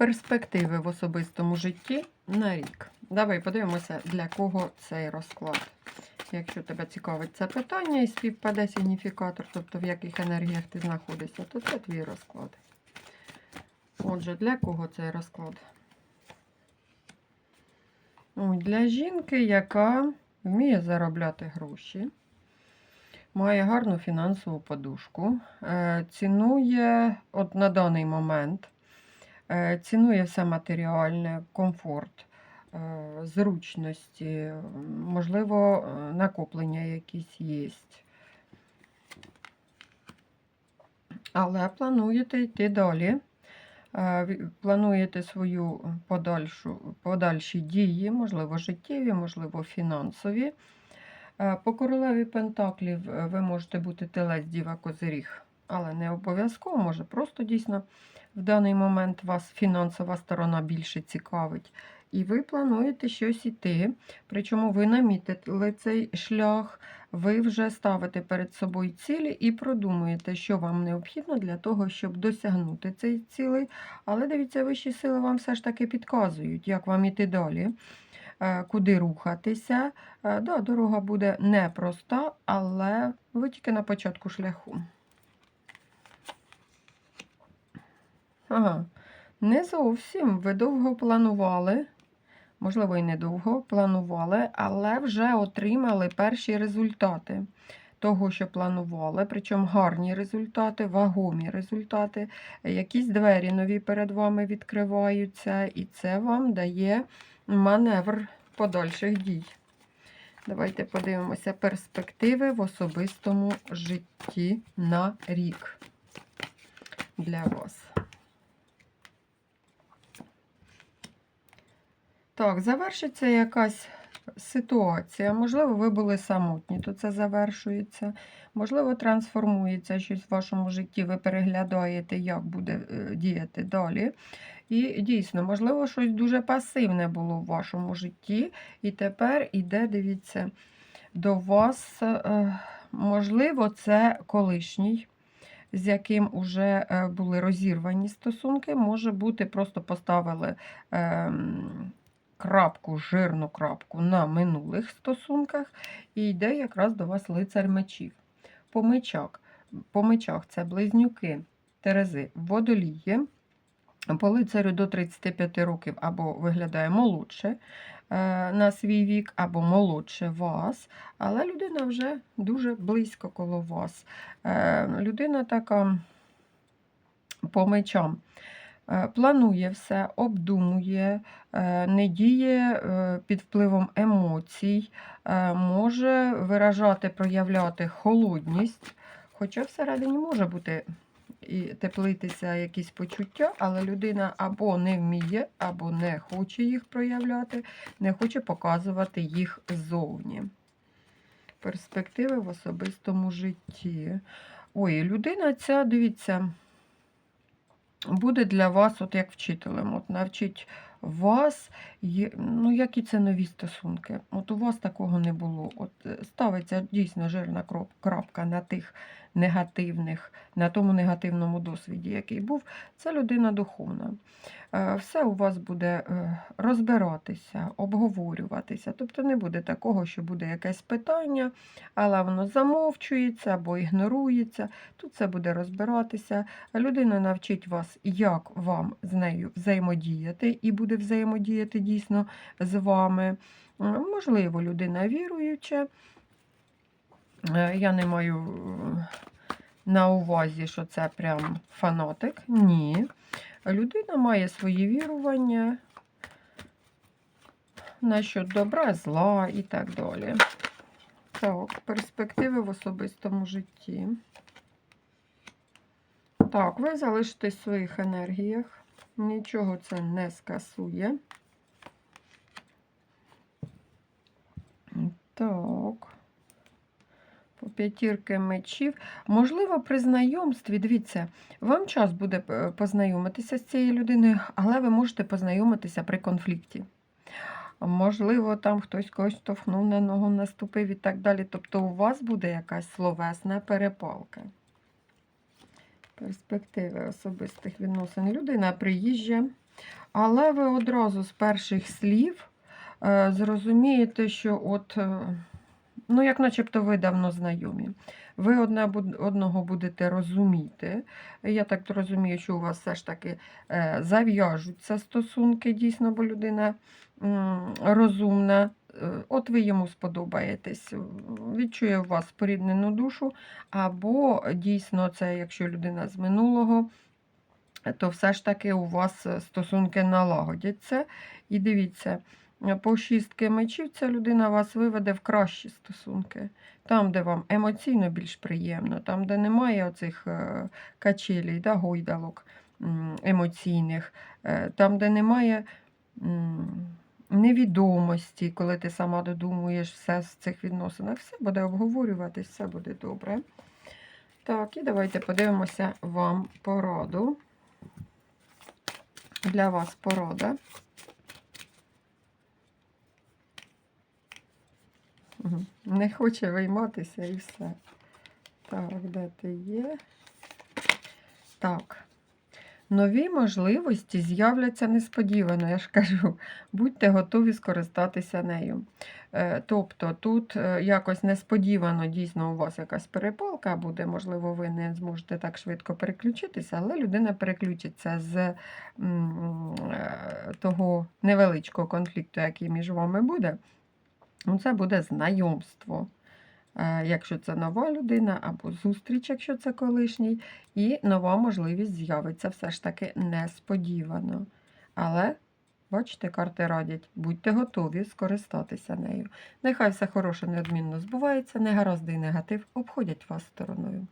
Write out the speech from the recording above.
Перспективи в особистому житті на рік. Давай подивимося, для кого цей розклад. Якщо тебе цікавить це питання і співпаде сигніфікатор, тобто в яких енергіях ти знаходишся, то це твій розклад. Отже, для кого цей розклад? Для жінки, яка вміє заробляти гроші, має гарну фінансову подушку, е, цінує от на даний момент, цінує все матеріальне, комфорт, е, зручності, можливо, е, накоплення якісь є. Але плануєте йти далі. Плануєте свою подальшу, подальші дії, можливо, життєві, можливо, фінансові. Е, По королеві Пентаклів е, ви можете бути телець, діва, козиріг, але не обов'язково, може просто дійсно в даний момент вас фінансова сторона більше цікавить. І ви плануєте щось іти, причому ви намітили цей шлях, ви вже ставите перед собою цілі і продумуєте, що вам необхідно для того, щоб досягнути цей цілей. Але дивіться, вищі сили вам все ж таки підказують, як вам іти далі, е, куди рухатися. Е, Да, дорога буде непроста, але ви тільки на початку шляху. Ага. Не зовсім. Ви довго планували, можливо, і недовго планували, але вже отримали перші результати того, що планували, причому гарні результати, вагомі результати. Якісь двері нові перед вами відкриваються, і це вам дає маневр подальших дій. Давайте подивимося перспективи в особистому житті на рік для вас. Так, завершиться якась ситуація. Можливо, ви були самотні, то це завершується. Можливо, трансформується щось в вашому житті, ви переглядаєте, як буде е, діяти далі. І дійсно, можливо, щось дуже пасивне було в вашому житті, і тепер іде, дивіться, до вас, е, можливо, це колишній. З яким вже е, були розірвані стосунки, може бути, просто поставили ем, крапку, жирну крапку на минулих стосунках, і йде якраз до вас лицар мечів. По мечах, по мечах це близнюки Терези водолії. По лицарю до 35 років або виглядає молодше е, на свій вік, або молодше вас, але людина вже дуже близько коло вас. Е, Людина така по мечам. Е, Планує все, обдумує, е, не діє е, під впливом емоцій, може виражати, проявляти холодність, хоча всередині може бути і теплитися якісь почуття, але людина або не вміє, або не хоче їх проявляти, не хоче показувати їх ззовні. Перспективи в особистому житті. Ой, людина ця, дивіться, буде для вас, от як вчителем. От навчить вас, є- ну які це нові стосунки. От у вас такого не було. От е, ставиться дійсно жирна крапка на тих негативних, на тому негативному досвіді, який був. Це людина духовна. Е, Все у вас буде е, розбиратися, обговорюватися. Тобто не буде такого, що буде якесь питання, але воно замовчується або ігнорується. Тут це буде розбиратися. Людина навчить вас, як вам з нею взаємодіяти, і буде взаємодіяти дійсно з вами. Е, Можливо, людина віруюча. Е, Я не маю е, на увазі, що це прям фанатик. Ні. Людина має свої вірування насчет добра, зла і так далі. Так, перспективи в особистому житті. Так, ви залишитесь в своїх енергіях. Нічого це не скасує. Так. По п'ятірки мечів. Можливо, при знайомстві, дивіться, вам час буде е, познайомитися з цією людиною, але ви можете познайомитися при конфлікті. Можливо, там хтось когось штовхнув на ногу, наступив і так далі. Тобто у вас буде якась словесна перепалка. Перспективи особистих відносин. Людина приїжджа, Але ви одразу з перших слів е, зрозумієте, що от, е, ну, як начебто ви давно знайомі. Ви одне, одного будете розуміти. Я так розумію, що у вас все ж таки е, зав'яжуться стосунки, дійсно, бо людина розумна. От ви йому сподобаєтесь, відчує у вас споріднену душу, або дійсно це, якщо людина з минулого, то все ж таки у вас стосунки налагодяться. І дивіться, по шістки мечів ця людина вас виведе в кращі стосунки. Там, де вам емоційно більш приємно, там, де немає оцих е, качелей, да, гойдалок емоційних, е, там, де немає невідомості, коли ти сама додумуєш все з цих відносинах, все буде обговорюватись, все буде добре. Так, і давайте подивимося вам пораду. Для вас порада. Не хоче вийматися і все. Так, де ти є? Так. Нові можливості з'являться несподівано, я ж кажу. Будьте готові скористатися нею. Е, Тобто тут е, якось несподівано дійсно у вас якась перепалка буде, можливо, ви не зможете так швидко переключитися, але людина переключиться з е, того невеличкого конфлікту, який між вами буде. Ну, Це буде знайомство. Е, Якщо це нова людина, або зустріч, якщо це колишній, і нова можливість з'явиться все ж таки несподівано. Але, бачите, карти радять, будьте готові скористатися нею. Нехай все хороше неодмінно збувається, негаразди і негатив обходять вас стороною.